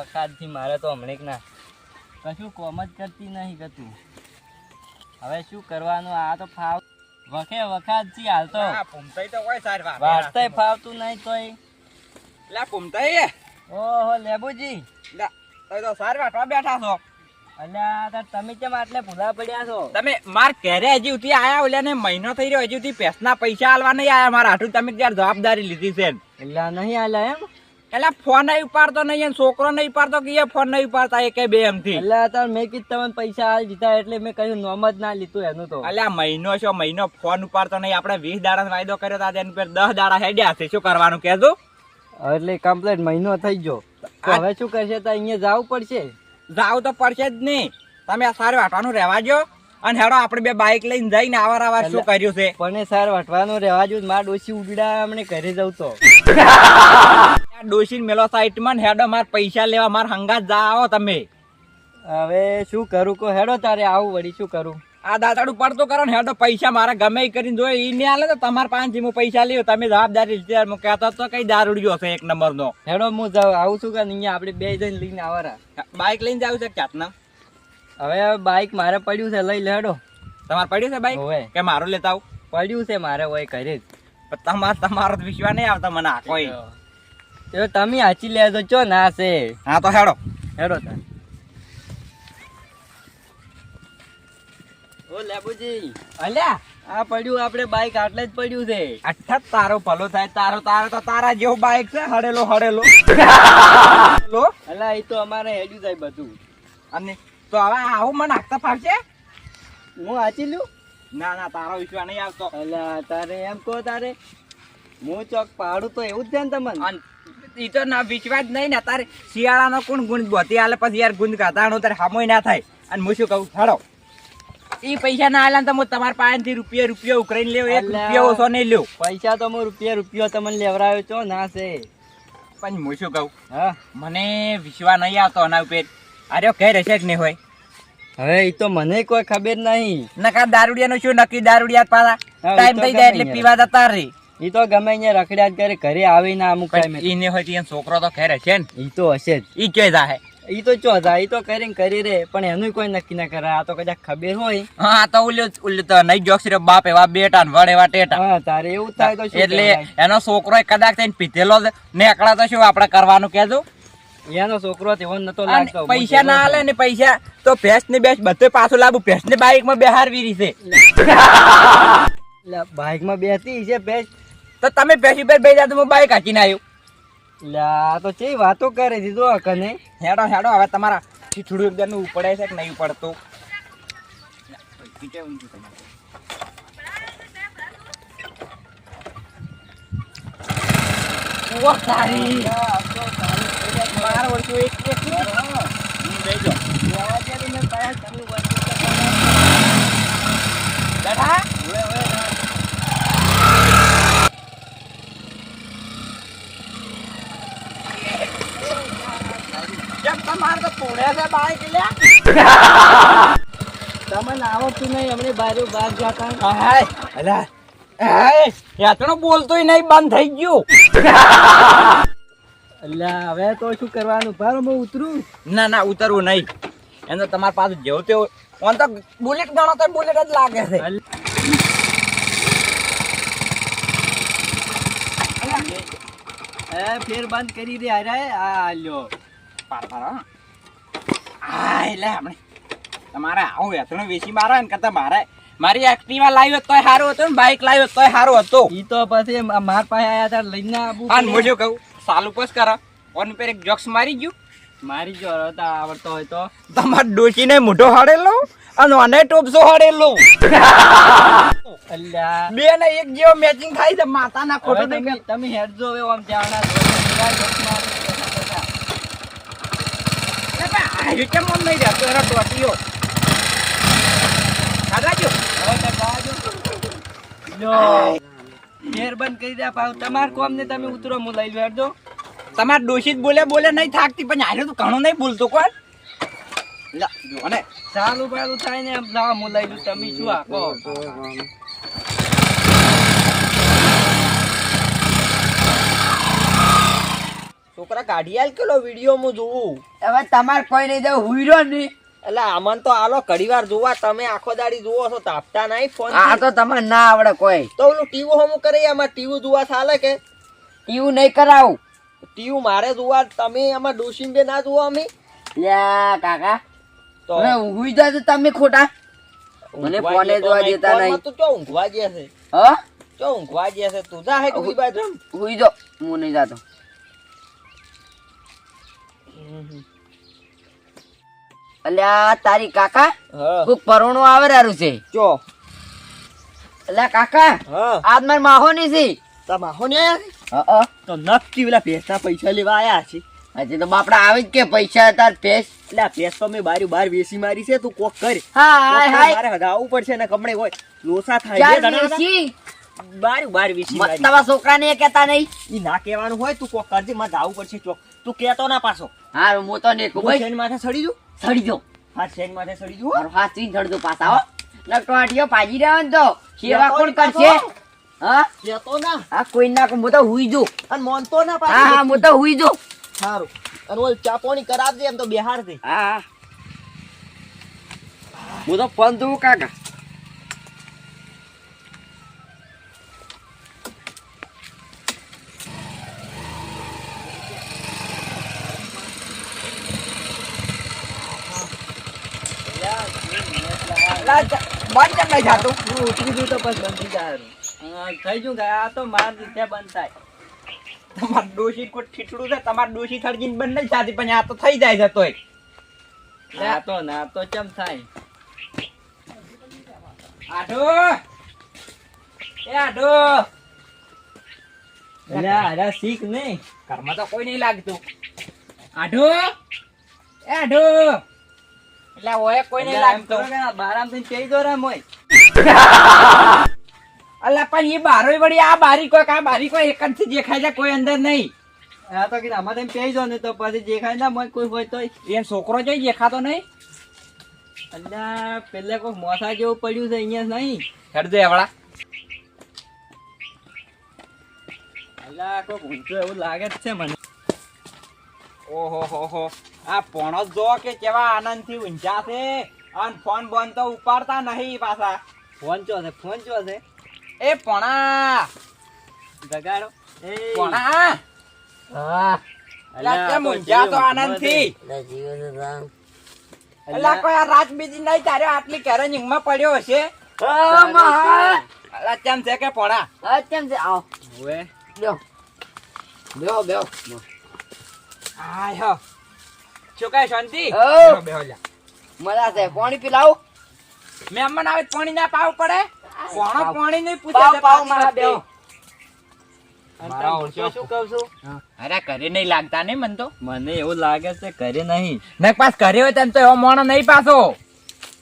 વખાતથી મારે તો હમણે ના. કશું કોમ જ કરતી નહીં કતું હવે શું કરવાનું? આ તો ફાવ વખે વખાતથી હાલ તો આ ભૂમતાઈ તો હોય સારી વાત. વાટતાય ફાવતું નહીં તોય. લે ભૂમતાઈ, ઓહો લેબુજી. લે, તમે તો સારી વાટવા બેઠા છો. અલ્યા તમે કેમ આટલે ભૂલા પડ્યા છો? તમે માર ઘરે હજી સુધી આયા ઓલ્યા ને મહિનો થઈ રહ્યો હજી સુધી પેસના પૈસા આલવા નહીં આયા. મારા હાટુ તમે ત્યારે જવાબદારી લીધી છે. એટલે નહીં આલ્યા એમ? એટલે ફોન નહીં ઉપાડતો નહીં છોકરો નહીં ઉપાડતો કે એ ફોન નહીં ઉપાડતા એક બે બે એમથી. એટલે તાર મેં કીધું તમને પૈસા હાલ દીધા એટલે મેં કહ્યું નોમ જ ના લીધું એનું તો. એટલે મહિનો છો મહિનો ફોન ઉપાડતો નહીં. આપણે વીસ દાડા વાયદો કર્યો હતા તેની પર દસ દાડા હેડ્યા છે શું કરવાનું કેજો એટલે કમ્પ્લેટ મહિનો થઈ ગયો. હવે શું કરશે? તો અહીંયા જવું પડશે. જાવ તો પડશે જ નહીં. તમે આ સારું વાટવાનું રહેવા જો અને હેડો આપણે બે બાઇક લઈને જઈને આવાર આવાર શું કર્યું છે? પણ સાર વટવાનું રહેવા જો માર ડોસી ઉગડા અમને ઘરે જવું તો. ડોશીને મેલો સાઈડમાં ને હેડો માર પૈસા લેવા માર હંગાત જા આવો તમે. હવે શું કરું કો હેડો તારે આવું વળી શું કરું? આ દાતાડું પડતું કરો ને હેડો પૈસા મારા ગમે કરીને જોઈએ ઈ નહીં આલે તો તમારા પાંચ હું પૈસા લ્યો તમે જવાબદારી લીધી હું કહેતો તો કઈ દારૂડિયો છે એક નંબર નો હેડો હું જાઉં આવું છું કે અહીંયા આપણે બે જઈને લઈને આવરા બાઇક લઈને જાવ છે ક્યાંતના હવે બાઈક મારે પડ્યું છે લઈ લેડો તમારે પડ્યું છે બાઇક કે મારું લેતા આવું? પડ્યું છે મારે હોય ઘરે જ. તમારો તો વિશ્વાસ નહીં આવતો મને આ કોઈ. તો તમે હાચી તો ચો ના છે? હા તો હેડો. હેડો તાર ઓ લેબુજી. અલ્યા આ પડ્યું આપણે બાઈક આટલે જ પડ્યું છે. અઠ્ઠા તારો ભલો થાય તારો તારો તો તારા જેવો બાઈક છે હડેલો હડેલો. લો અલ્યા એ તો અમારે હેડ્યું જાય બધું. અને તો હવે આવું મને હાંકતા ફાવશે? હું હાચી લ્યું? ના ના તારો વિશ્વાસ નહીં આવતો. એટલે તારે એમ કહો તારે. હું ચોક પાડું તો એવું જ છે ને તમને? ઈ તો ના વિશ્વાસ નહીં ને તારે શિયાળાનો કોણ ગુંદ બોતી આલે પછી યાર ગુંદ કાતાણો તારે હામોય ના થાય. અને હું શું કહું હાડો એ પૈસા ના આલ્યા તો હું તમારા પાસેથી રૂપિયા રૂપિયા ઉકરાઈને લેવો એક રૂપિયા ઓછો નહીં લેવું પૈસા તો હું રૂપિયા રૂપિયા તમને લેવરાયો છો ના છે. પણ હું શું કહું હા. મને વિશ્વા નહીં આવતો આના ઉપર. અરે કઈ હશે જ નહીં હોય? હવે એ તો મને કોઈ ખબર નહીં. નકા દારૂડિયાનું શું નક્કી દારૂડિયા પાલા? ટાઈમ થઈ જાય એટલે પીવા જતા રહી. એ તો ગમે અહીંયા રખડ્યા જ કરે ઘરે આવીને અમુક ટાઈમે. ઈ ને હોય તો છોકરો તો ઘરે છે ને. એ તો હશે જ. ઈ ચોય જાહે? ઈ તો ચો જાય તો કરીને કરી રે પણ એનું કોઈ નક્કી ના કરે. આ તો કદાચ ખબર હોય. હા તો ઓલ્યો ઓલ્યો તો નહીં જોક્ષ રે બાપ એવા બેટા ને વડ એવા ટેટા. હા તારે એવું થાય તો એટલે એનો છોકરો કદાચ થઈને પીધેલો જ નેકળા તો શું આપણે કરવાનું કેજો એનો છોકરો તેવો નતો લાગતો પૈસા ના આલે ને પૈસા તો ભેંસ ને બેસ બધે પાછું લાવું ભેંસ ને બાઈકમાં બેહારવી છે બાઈકમાં બેસતી છે બેસ તો તમે પેસી પર બે જાતો હું બાઈક હાચીને આવ્યું લ્યા તો ચેવી વાતો કરે છે જો કને. હેડો હેડો હવે તમારા છીછડું એકદમ ઉપડે છે કે નહીં પડતું બેજો. બેઠા? કેમ તો બાઈક લ્યા? તમને આવડતું નહીં અમને બારે બહાર જતા. હાય, અલા, હાય, યાતનો બોલતોય નહીં બંધ થઈ ગયો. અલ્યા હવે તો શું કરવાનું? ભારો હું ઉતરું. ના ના ઉતરવું નહીં. એને તમારા પાસે જેવું તેવું ઓન તો બુલેટ ગણો તો બુલેટ જ લાગે છે. એ ફેર બંધ કરી દે અરે આ લ્યો. પાર પાર હો. હા એટલે આપણે તમારે આવું યાતનો વેચી મારો ને કરતા મારે. મારી એક્ટિવા લાવ્યો તો તોય સારું હતું ને બાઇક લાવી હોત તોય સારું હતો. ઈ તો પછી માર પાસે આયા હતા લઈને આબુ અને હું શું કહું? સાલું પસ કરો. ઓન પર એક જોક્સ મારી ગયું. મારી જો હતા આવડતો હોય તો. તમાર ડોશીને મોઢો હડેલો અને અને ટોપસો હડેલો અલ્યા. બે ને એક જેવો મેચિંગ થાય છે માતાના ખોટો તમે હેડજો હવે આમ જાવના આજે કેમ આમ નહીં રહેતો એનો ટોટીઓ ફેર બંધ કરી દે પાવ તમાર કોમ ને તમે ઉતરો હું લઈ લો હેડજો તમાર દોષિત બોલે બોલે નહીં થાકતી પણ આજે તો ઘણું નહીં બોલતો કોણ લા જો ને ચાલુ બાલુ થાય ને લાવો હું લઈ લઉં તમે શું આખો મારા કાઢી આલ કેલો વીડિયો હું જોઉં હવે તમારે કોઈ નહીં દે હુઈરો નહીં. એટલે આમન તો આલો ઘડીવાર જોવા તમે આખો દાડી જોવો છો તાપતા નહીં ફોન આ તો તમારે ના આવડે કોઈ. તો ઓલું ટીવું હમું કરે આમાં ટીવું જોવા ચાલે કે? એવું નહીં કરાવું. ટીવું મારે જોવા તમે આમાં ડોસીન બે ના જોવો અમે. લ્યા કાકા તો હવે ઊંઘી જાય તો તમે ખોટા. મને ફોને જોવા દેતા નહીં. તું ચો ઊંઘવા જશે હ? ચો ઊંઘવા જશે તું જા હે કોઈ બાજુ ઊંઘી જો હું નહીં જાતો. અલ્યા તારી કાકા કોક પરોણું આવે રારું છે. ચો. અલ્યા કાકા આજ મારી માહો ની છે. તમા હો ને આયા હા તો નક્કી પેલા ભેંસના પૈસા લેવા આયા છે. હજી તો બાપડા આવે જ કે પૈસા તાર પેસ એટલે આ ભેંસ તો મેં બારી બાર વેસી મારી છે તું કોક કર. હા હાય મારે બધા પડશે ને કમણે હોય. લોસા થાય છે ધના. બાર વેસી મારી. તમારા છોકરાને એ કહેતા નહીં. ઈ ના કહેવાનું હોય તું કોક કરજે મારે જાવું પડશે ચોક. તું કહેતો ના પાછો. હા હું તો હું શેન માથે સડી જુ સડી જો હા શેન માથે સડી જુ હો. હાથથી સડજો પાછા હો. નકટો આટીઓ પાજી રહ્યો ને તો સેવા કોણ કરશે? હા? કહેતો ના. આ કોઈ ના હું તો હુઈ જો અને મોનતો ના પાછા હા હું તો હુઈ જો સારું અને ઓલ ચા પાણી કરાવજે એમ તો બિહારથી હા હા. હું તો ફોન દઉં કાકા બંધ કેમ નહીં થતું? હું ઉતરી ગયું તો બસ બંધ જાય. થઈ ગયું આ તો માર રીતે બંધ થાય. તમાર ડોશી કોઈ ઠીઠડું છે? તમાર ડોશી થડજીને બંધ નહીં થતી પણ આ તો થઈ જાય છે તોય. ના તો ના તો ચમ થાય? આઢો એ આઢો એટલે અરે શીખ નહીં. ઘરમાં તો કોઈ નહીં લાગતું. આઢો એ આઢો એટલે ઓય કોઈ નહીં લાગતું કે બારામથી કહી દો રે મોય અલા પણ એ બારોય વળી આ બારી કોઈ કા બારી કોઈ એક જ દેખાય છે કોઈ અંદર નહીં. હા તો કીધું આમાં તેમ પેઈ જો ને તો પછી દેખાય ના મોય કોઈ હોય તો એમ છોકરો જોઈ દેખાતો નહીં? અલ્યા પેલે કોઈ મોસા જેવું પડ્યું છે અહીંયા નહીં. હેડજે એવડા. અલ્યા કોઈ ઊંચો એવું લાગે જ છે મને. ઓહો હો હો આ પોણો જો કે કેવા આનંદથી ઊંચા છે. અને ફોન બોન તો ઉપાડતા નહીં પાછા. ફોન ચો છે ફોન ચો છે. એ પોણા. જગાડો. એ. પોણા. હા. અલા કેમ ઊંચા તો આનંદથી? અલા કોઈ આ રાત નહીં તારે આટલી કેરેન્જિંગમાં પડ્યો હશે? અલા છે કે પોણા? હવે? હાય હો. કહે શાંતિ? ઓ. મજા છે. પાણી પીલાવ. મહેમાન આવે પાણી ના પાવ પડે? પોણો પાણી નહીં પૂછે પાવ પાવ મારા અરે ઘરે નહીં લાગતા નહીં મન તો. મને એવું લાગે છે ઘરે નહીં. મેં પાસ ઘરે હોય તેમ તો એવો મોણો નહીં પાછો.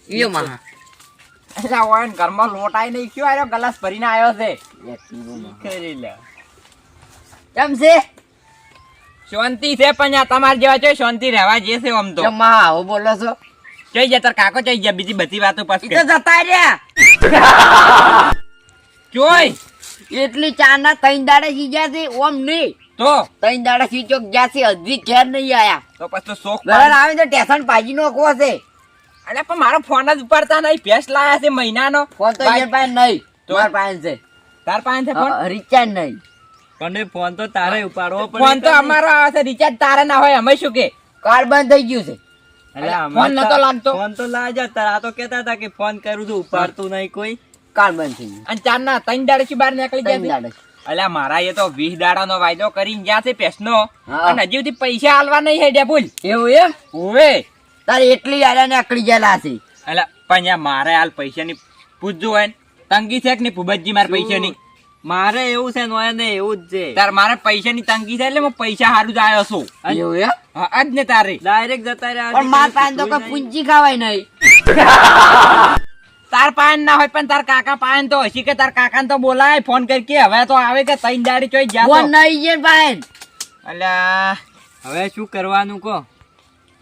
ઈયો માં એટલે હોય ને ઘરમાં લોટાઈ નહીં કયો આવ્યો ગલાસ ભરીને આવ્યો છે. કેમ છે? શાંતિ છે પણ તમારે જેવા છે શાંતિ રહેવા જે છે આમ તો. માં આવો બોલો છો. જઈ જા કાકો જઈ જા બીજી બધી વાતો પાછી તો જતા રહ્યા. જોઈ. એટલી ચાના ત્રણ દાડા સીજ્યા છે ઓમ નહીં. તો? ત્રણ દાડા સીચો ગયા છે હજી ઘેર નહીં આયા. તો પછી તો શોખ બરાબર આવે તો ટેશન પાજી નો કો છે. અરે પણ મારો ફોન જ ઉપાડતા નહીં. ભેંસ લાયા છે મહિનાનો. ફોન તો યાર પાસે નહીં તો? માર પાસે છે. તાર પાસે છે ફોન રિચાર્જ નહીં. પણ ફોન તો તારે ઉપાડવો પડે ફોન તો અમારો આવે છે રિચાર્જ તારે ના હોય અમે શું કે? કાર્ડ બંધ થઈ ગયું છે. ફોન નતો લાગતો? ફોન તો લાગ્યા તારા તો કહેતા હતા કે ફોન કરું છું ઉપાડતું નહીં કોઈ. કાર્ડ બંધ થઈ ગયું. અને ચાર ના ત્રણ દાડે બહાર નીકળી ગયા અલ્યા મારા એ તો વીસ દાડાનો વાયદો કરીને ગયા છે પેસનો હા. અને હજી સુધી પૈસા આલવા નહીં હેડ્યા બોલ એવું એમ? ઓવે. તારે એટલી આલ્યા ને આકડી ગયેલા છે. અલ્યા પણ યાર મારે હાલ પૈસાની પૂછજો હોય તંગી છે કે નહીં? ભૂપતજી મારે પૈસાની? મારે એવું છે નોય ને એવું જ છે. તાર મારે પૈસાની તંગી છે એટલે હું પૈસા હારું જ આવ્યો છું. એવું એમ હા, જ ને તારે. ડાયરેક્ટ જતા રહ્યા પણ માર પાસે તો કઈ પૂંજી ખાવાય નહીં. તાર પાન ના હોય પણ તાર કાકા પાન તો હસી કે તાર કાકા તો બોલાય. ફોન કરી કે હવે તો આવે કે તૈન દાડી ચોઈ ફોન નહીં છે પાન અલ્યા. હવે શું કરવાનું કો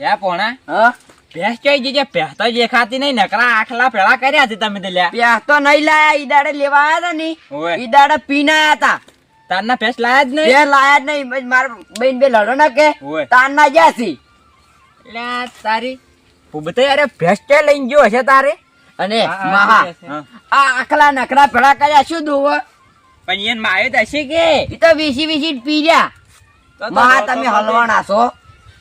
હે પોણા? હા? ભેંસ ચોઈ જજે ભેંસ તો દેખાતી નહીં. નકરા આખલા પેલા કર્યા છે તમે તો લ્યા. તો નહીં લાયા. ઈ દાડે લેવા આયા હતા ને. ઈ દાડે પીને આયા હતા તારના ભેંસ લાયા જ નહીં? બે લાયા જ નહીં. મારા બેન બે લડો ના કે. તારના તાર છી. લ્યા તારી ભૂબતે અરે ભેંસ કે લઈને ગયો હશે તારે? અને મહા. આ આખલા નકરા પેલા કર્યા. શું દોવ પણ એને માયો તો હશે કે? એ તો વીસી વીસી પી તો મહા તમે હલવાના છો.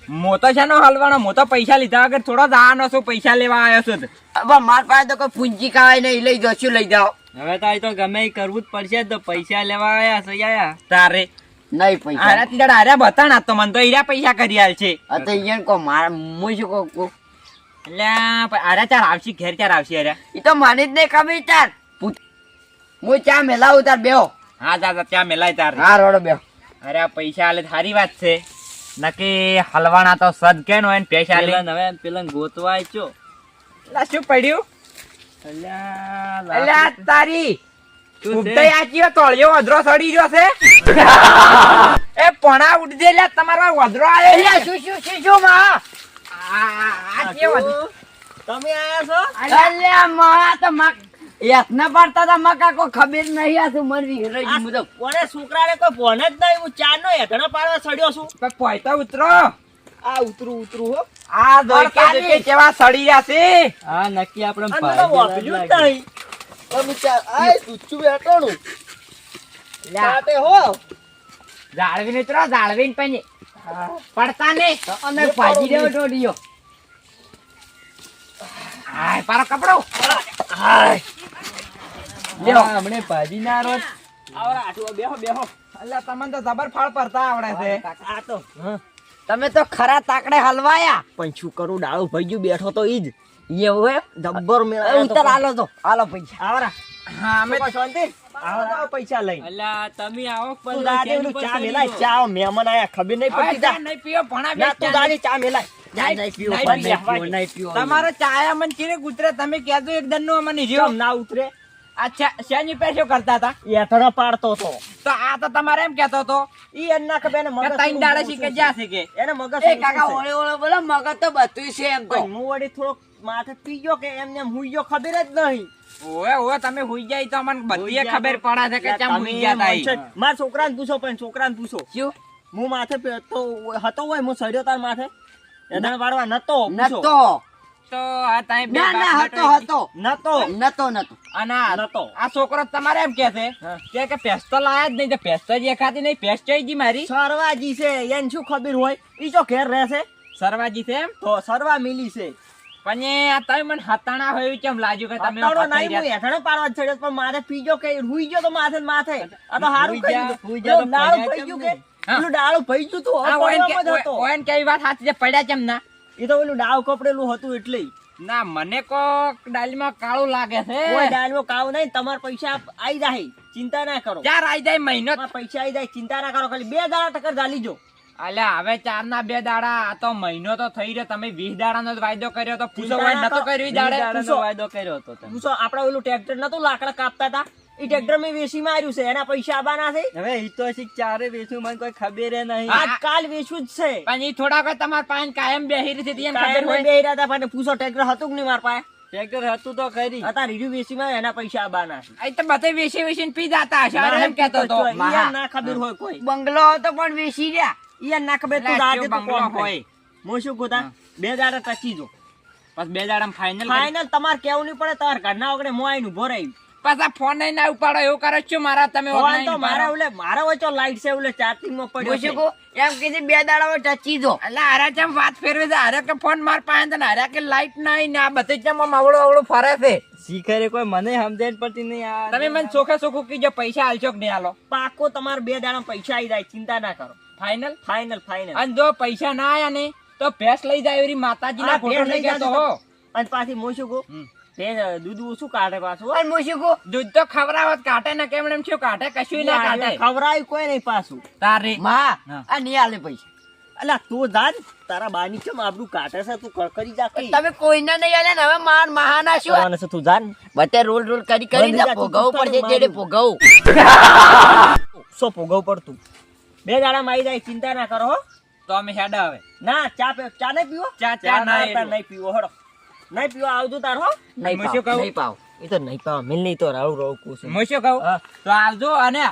મો તો છે નો હલવાનો મોતો પૈસા લીધા વગર થોડો દાવાનો છું પૈસા લેવા આવ્યો છું હવે માર પાસે તો કોઈ પૂંજી ખાવાય નહીં લઈ જાઓ શું લઈ જાઓ? હવે તો આ તો ગમે કરવું જ પડશે તો પૈસા લેવા આવ્યા છે આયા તારે. નહીં પૈસા. આરા તીડા આર્યા બતાણા તો મને તો ઈરા પૈસા કરી આલ છે. આ તો અહીંયા કો માર હું શું કહું કહું? એટલે અરે ચાર આવશે ઘેર ચાર આવશે અરે ઈ તો મને જ નહીં ખબર ચાર. હું ચા મેલાવું તાર બેહો. હા દાદા ત્યાં મેલાય તાર. હા રોડો બેહો. અરે આ પૈસા આલે સારી વાત છે. નકી હલવાના તો સદ કે નો ને પૈસા લે પેલા હવે પેલા ગોતવા આચ્યો લા શું પડ્યું? અલ્યા અલ્યા તારી છે? ઉડતાઈ તળિયો વધરો સડી ગયો છે? એ પણા ઉડજે લ્યા તમારો વધરો આયો છે. અલ્યા, શું શું શું શું માં? આ- આ- આ તમે આયા છો? અલ્યા માં તો માં યાતના પાડતા હતા માં કાકો ખબર નહીં આ તું મરવી હેરાઈ હું તો કોને છોકરાને કોઈ ફોન જ નહીં હું ચાર નો હેઠળ પાડવા સડ્યો છું. પણ પોઈતા ઉતરો. આ ઉતરું ઉતરું હો. આ દોઈકે દોઈકે કેવા સડી રહ્યા છે. હા નક્કી આપણે અંદર તો વાપર્યું જ નહીં. તમે ચાર આ સુચ્ચું બેઠોનું. ચાટે હો. જાળવીને ઉતરો જાળવીને પછી પડતા ને અને ભાજી દેવો ટોડીયો હાય પારો કપડો. લ્યો હમણે ભાજી ના રોજ. આવરા બેહો બેહો. અલ્યા તમને તો જબર ફાળ પડતા આવડે છે. આ તો. તમે તો ખરા તાકડે હલવાયા. પણ શું કરું ડાળું ભાઈ બેઠો તો ઈ જ. એવું હે જબ્બર મેળા ઉતર હાલો તો હાલો પૈસા. આવરા. હા અમે અમે શાંતિ? આવરા. પૈસા લઈ અલ્યા તમે આવો દાદે પેલું ચા મેલાય. ચા મહેમાન આયા ખબર નહીં પડતી ચા નહીં પીવો ભણા ના તું દાદી ચા મેલાય. પણ. તમારો ચાયા મન ચીરે ગુતરે તમે કહેજો એક દનનું અમને જીવ. ના ઉતરે. અચ્છા શેની પેશો કરતા હતા? એઠણો પાડતો તો તો આ તો તમારે એમ કહેતો હતો ઈ એને ના બેને કે મગજ તૈન દાડે શીખે જ્યાં શીખે. એને મગજ એ કાકા ઓળે ઓળે બોલો મગજ તો બધું છે એમ તો. હું વળી થોડો માથે પી ગયો કે એમને એમ હુઈ ગયો ખબર જ નહીં. ઓએ ઓએ તમે હુઈ જાય તો મને બધી ખબર પડે છે કે ચમ હુઈ ગયા તા ઈ. મારા છોકરાને પૂછો પણ છોકરાને પૂછો. શું? હું માથે તો હતો હોય હું સર્યો તાર માથે. એને વાળવા નતો નતો. તો આ તાઈ બે ના ના હતો નતો? નતો નતો. અને નતો. આ છોકરો તમારે એમ કે છે કે કે ભેંસ લાયા જ નહીં તો ભેંસ તો જ નહીં. ભેંસ મારી. સરવાજી છે એને શું ખબર હોય? ઈ જો ઘેર રહેશે સરવાજી છે એમ? તો સરવા મિલી છે. પણ આ તમે મને હતાણા હોય કેમ લાગ્યું કે તમે અત્યારો નહીં હું? પાડવા પણ માથે પીજો કે હુઈ ગયો તો માથે ને માથે. આ તો હારું કર્યું. હુઈ ગયું કે? પેલું ડાળું પઈ ગયું તું આ ઓયન કે- અપડવામાં જ હતો. ઓયન કે એવી વાત સાચી છે પડ્યા કેમ ના? એ તો પેલું ડાવ કપડેલું હતું એટલે ના મને કોક ડાલીમાં કાળું લાગે છે. કોઈ ડાળમાં કાળું નહીં તમારા પૈસા આવી જાય. ચિંતા ના કરો. ચાર આઈ જાય મહિનો? પૈસા આવી જાય ચિંતા ના કરો ખાલી બે દાડા ટકર ઝાલી જો. અલ્યા હવે ચાર ના બે દાડા આ તો મહિનો તો થઈ રહ્યો. તમે વીસ દાડાનો નો વાયદો કર્યો હતો પૂછો નતો કર્યો દાડે. વાયદો કર્યો હતો પૂછો આપડે ઓલું ટ્રેક્ટર નતું લાકડા કાપતા હતા? ટ્રેક્ટર મેં વેચી માર્યું છે એના પૈસા આવવાના છે? હવે ઈ તો હજી ચારે વેચું મને કોઈ ખબર નહીં. હા. આજકાલ વેચું જ છે. પણ ઈ થોડા વખત તમારા પાસે કાયમ બેહી રહી હતી એને ખબર હોય. બે રહ્યા હતા પણ પૂછો ટ્રેક્ટર હતું કે નહીં મારા પાસે ટ્રેક્ટર હતું તો ખરી. હતા રીડ્યુ વેચી માં એના પૈસા આવવાના છે. આ તો બધે વેચી વેચીને પી જાતા હશે ના, અરે એમ કહેતો હતો. ના ખબર હોય કોઈ. બંગલો હતો પણ વેચી રહ્યા. ઈ ના ખબર તું એટલે તો તું કોમ હોય. મો શું કોતા બે દાડા ટકી જો. બસ બે દાડા ફાઇનલ ફાઇનલ તમારે કેવું નહીં પડે તમારે ઘરના વગડે આઈને ઊભો રહી. પાછા ફોન નહીં ના ઉપાડો એવું કરો છો? મારા તમે ફોન તો મારા ઓલે મારા વચ્ચે લાઈટ છે ઓલે ચાર્જિંગમાં પડ્યો છે. એમ કીધી બે દાડા ટચી દો. એટલે હારે ચમ વાત ફેરવે છે? હારે કે ફોન માર પાસે તો ને કે લાઈટ નહીં ને આ બધે ચમ માવડો અવળું ફરે છે? શીખરે કોઈ મને સમજણ પડતી નહીં આ તમે મને ચોખા ચોખ્ખું કીજો પૈસા હાલશો કે નહીં આલો? પાકો તમારે બે દાડા પૈસા આવી જાય ચિંતા ના કરો. ફાઇનલ ફાઇનલ ફાઇનલ અને જો પૈસા ના આયા ને તો ભેંસ લઈ જાય એવી માતાજીના ના ફોટો લઈ લઈ ગયા તો હો. અને પાછી હું શું કહું. તે દૂધ ઓછું કાઢે પાછું? હો. હું શું કહું? દૂધ તો ખવડાવત કાઢે ને કેમ એમ શું કાઢે? કશું ના કાઢે. ખવડાવ્યું કોઈ નહીં પાછું. તારે? માં આ નહીં આલે પૈસા. અલા તું જા તારા બાની કેમ આબરૂ કાઢે છે? તું કર- જા તમે કોઈને નહીં આલે ને હવે માર મહાના શું? કરવાનું છે તું જા ને. રોલ રોલ કરી પડશે સો ભોગવ પડતું? બે દાડામાં આવી જાય ચિંતા ના કરો હો. તો અમે હેડા હવે. ના ચા ચા નહીં પીવો? ચા- ચા ના ના નહીં પીવો હડો. નહીં પીવા આવજો તાર હો. નહીં પાવ? નહીં પાવ. એ તો નહીં પાવ. મિલ નહીં તો રાવ રાવ કુસુમ મસ્યો કહું તો આવજો અને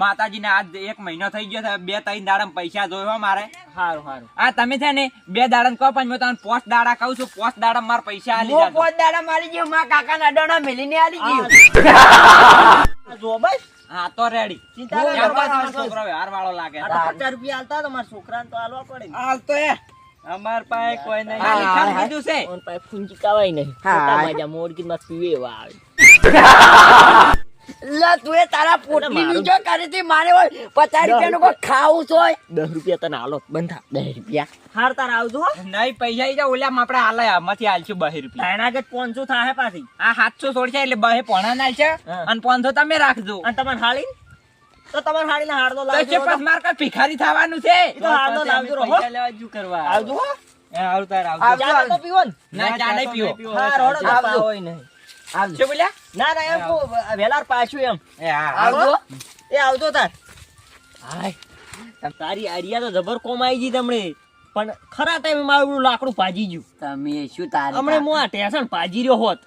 માતાજીને આજ એક મહિનો થઈ ગયો છે બે ત્રણ દાડા પૈસા જોયો મારે. સારું સારું આ તમે છે ને બે દાડા કહો પણ હું તમને પોસ્ટ દાડા કહું છું પોસ્ટ દાડા મારા પૈસા આલી જાય પોસ્ટ દાડા મારી ગયો મારા કાકાના ડોણા મેલીને આલી ગયો. જો બસ. હા તો રેડી ચિંતા ના એમ કરો, તો તમારો આવશે. છોકરો વ્યવહાર વાળો લાગે. આ તો પચાસ રૂપિયા આલતા તમારા છોકરાને તો આલવા પડે. હાલ તો એ. અમાર પાસે કોઈ નહીં. ખાલી કીધું છે. ઓન પાસે ફૂંજી કાવાય નહીં. હા. ખોટા મજા મોરગી માં પીવે આવે. લા તું એ તારા પોટલી મારું- જો કરી હતી મારે હોય. પચાસ રૂપિયાનું કોઈ ખાવું છો દસ રૂપિયા તને હાલો બંધ દસ રૂપિયા. હાર તાર આવજો. નહીં પૈસા ઈ જાવ ઓલા આપણે હાલે આમાંથી આલશું બહે રૂપિયા. એના આગળ પાંચસો થાય પાછી. આ સાતસો છોડશે એટલે બહે પોણા ના છે અને પાંચસો તમે રાખજો. અને તમારે હાળી તો તમારે હાળીને હાર લાવજો. તો છે પછી મારે ભિખારી થવાનું છે. તો હાર લાવજો રહો. પૈસા લેવા જુ કરવા. આવજો હો. એ તાર આવજો. આવજો. ચા તો પીવો ના, ચા નહીં પીવો. હા હોડો આવજો. હોય નહીં. શું બોલ્યા? ના ના એમ કહું, વહેલાર પાછું એમ. એ હા આવજો એ આવજો તાર. હાય. તારી આઈડિયા તો જબર કોમાઈ ગઈ તમને. પણ ખરા ટાઈમે મારું લાકડું ભાજી ગયું. તમે શું તારી હમણે હું આ ટેશન ભાજી રહ્યો હોત.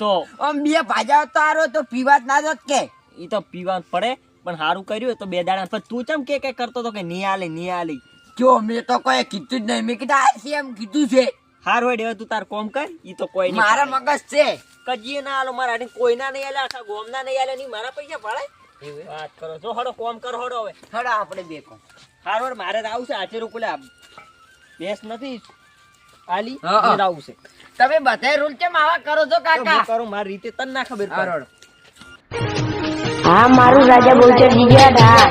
તો આમ બે ભાજા તારો તો પીવા જ ના જત કે. ઈ તો પીવા પડે. પણ સારું કર્યું તો બે દાડા પર તું ચમ કે કે કરતો તો કે નહીં આલે નહીં આલે જો મેં તો કોઈ કીધું જ નહીં. મેં કીધું આ છે એમ કીધું છે? હાર હોય હવે તું તાર કોમ કર. ઈ તો કોઈ મારા મગજ છે. કજીએ ના આલો મારા કોઈના નહીં આલે આખા ગોમના નહીં આલે નહીં મારા પૈસા પાડે વાત કરો. જો હડો કોમ કર હડો હવે. હડો આપણે બે કોમ. હાર મારે તો આવશે આજે રોકુલા બેસ નથી. આલી હા, છે. તમે બધા રૂલ કેમ આવા કરો છો કાકા? કરું? મારી રીતે તને ના ખબર પડે. હા મારું રાજા બહુચર જીજ્યા